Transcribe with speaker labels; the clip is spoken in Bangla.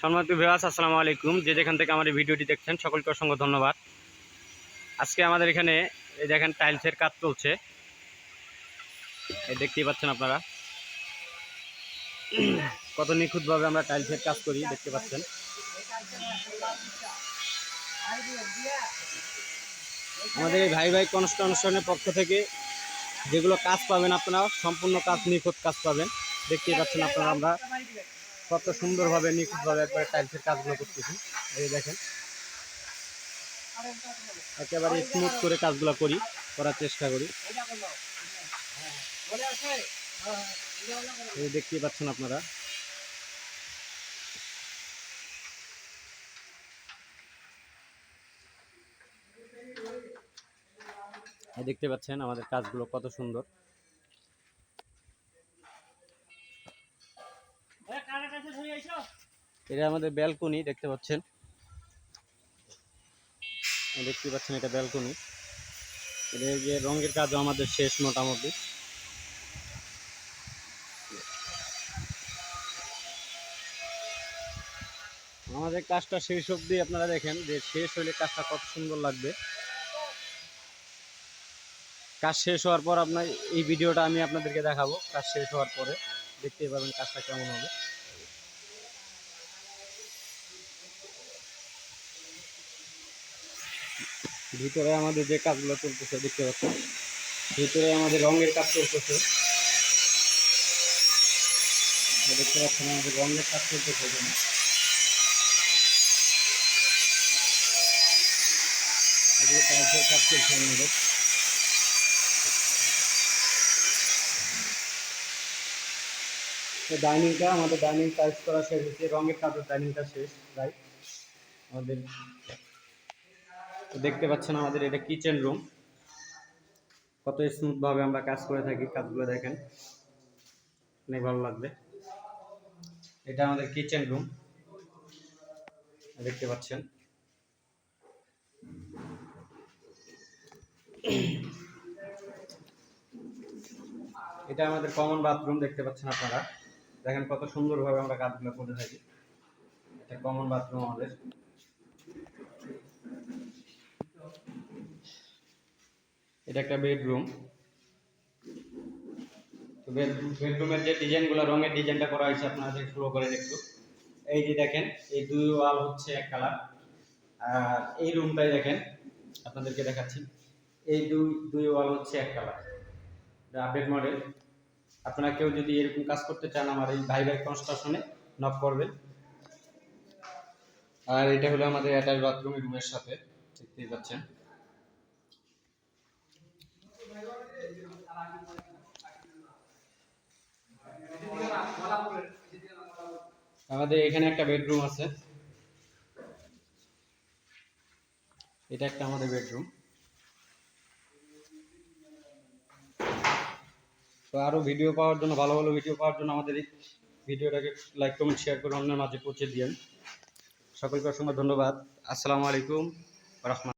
Speaker 1: সম্মানিত ভিউয়ার্স আসসালামু আলাইকুম। যে যেখান থেকে আমার ভিডিওটি দেখছেন, সকলকে অসংখ্য ধন্যবাদ। আজকে আমাদের এখানে এই দেখেন টাইলসের কাজ চলছে। এই দেখতেই পাচ্ছেন আপনারা। কত নিখুঁতভাবে আমরা টাইলসের কাজ করি, দেখতে পাচ্ছেন। আমাদের এই ভাই ভাই কনস্ট্রাকশনের পক্ষ থেকে যেগুলো কাজ পাবেন আপনারা, সম্পূর্ণ কাজ, নিখুঁত কাজ পাবেন। দেখতেই পাচ্ছেন আপনারা আমরা। কত সুন্দরভাবে, নিখুঁতভাবে একবারে টাইলসের কাজগুলো করতেছি। এই দেখেন। একেবারে স্মুথ করে কাজগুলো করি, করার চেষ্টা করি। এই দেখতেই পাচ্ছেন আপনারা। দেখতে পাচ্ছেন আমাদের কাজগুলো কত সুন্দর। এটা আমাদের ব্যালকনি, দেখতে পাচ্ছেন। দেখতে পাচ্ছেন এটা ব্যালকনি। এটা যে রঙের কাজও আমাদের শেষ মোটামুটি। আমাদের কাজটা শেষ অবধি আপনারা দেখেন যে শেষ হলে কাজটা কত সুন্দর লাগবে। কাজ শেষ হওয়ার পর আপনার এই ভিডিওটা আমি আপনাদেরকে দেখাবো। কাজ শেষ হওয়ার পরে দেখতেই পাবেন কাজটা কেমন হবে। ভিতরে আমাদের যে কাজগুলো চলতেছে, দেখতে পাচ্ছেন? ভিতরে আমাদের রঙের কাজ চলতেছে। দেখতে পাচ্ছেন আমাদের রঙের কাজ চলতেছে এখানে। আমাদের। ডাইনিংটা, আমাদের ডাইনিং টাইলস করা শেষ হয়েছে, রঙের কাজের ডাইনিংটা শেষ প্রায় আমাদের দেখতে পাচ্ছেন আমাদের এটা কিচেন রুম কত স্মুথভাবে আমরা কাজ করে থাকি, কাজগুলো দেখেন। অনেক ভালো লাগবে। এটা আমাদের কিচেন রুম দেখতে পাচ্ছেন। এটা আমাদের কমন বাথরুম দেখতে পাচ্ছেন আপনারা। দেখেন কত সুন্দরভাবে আমরা কাজগুলো করে থাকি। এটা কমন বাথরুম আমাদের। এটা একটা বেডরুম তো বেডরুমের যে ডিজাইনগুলো রঙের ডিজাইনটা করা হয়েছে আপনারা দেখে শুরু করেন একটু এই যে দেখেন, এই দুই ওয়াল হচ্ছে এক কালার আর এই রুমটাই দেখেন, আপনাদেরকে দেখাচ্ছি। এই দুই দুই ওয়াল হচ্ছে এক কালার আপডেট মডেল আপনারা কেউ যদি এরকম কাজ করতে চান আমার এই ভাই ভাই কনস্ট্রাকশনে নক করবেন। আর এটা হলো আমাদের অ্যাটাচ বাথরুম রুমের সাথে, দেখতেই পাচ্ছেন। আমাদের এখানে একটা বেডরুম আছে। এটা একটা আমাদের বেডরুম তো আরও ভিডিও পাওয়ার জন্য, ভালো ভালো ভিডিও পাওয়ার জন্য আমাদের এই ভিডিওটাকে লাইক কমেন্ট শেয়ার করে অন্যের মাঝে পৌঁছে দিন সকলকে অসংখ্য ধন্যবাদ। আসসালামু আলাইকুম। রহমান